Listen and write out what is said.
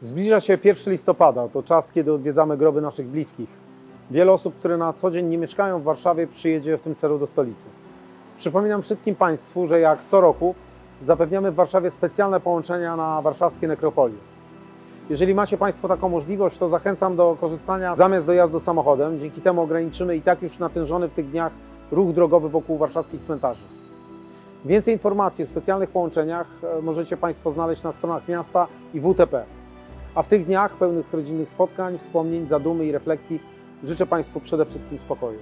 Zbliża się 1 listopada, to czas, kiedy odwiedzamy groby naszych bliskich. Wiele osób, które na co dzień nie mieszkają w Warszawie, przyjedzie w tym celu do stolicy. Przypominam wszystkim Państwu, że jak co roku zapewniamy w Warszawie specjalne połączenia na warszawskie nekropolie. Jeżeli macie Państwo taką możliwość, to zachęcam do korzystania zamiast dojazdu samochodem. Dzięki temu ograniczymy i tak już natężony w tych dniach ruch drogowy wokół warszawskich cmentarzy. Więcej informacji o specjalnych połączeniach e, możecie Państwo znaleźć na stronach miasta i WTP. A w tych dniach pełnych rodzinnych spotkań, wspomnień, zadumy i refleksji życzę Państwu przede wszystkim spokoju.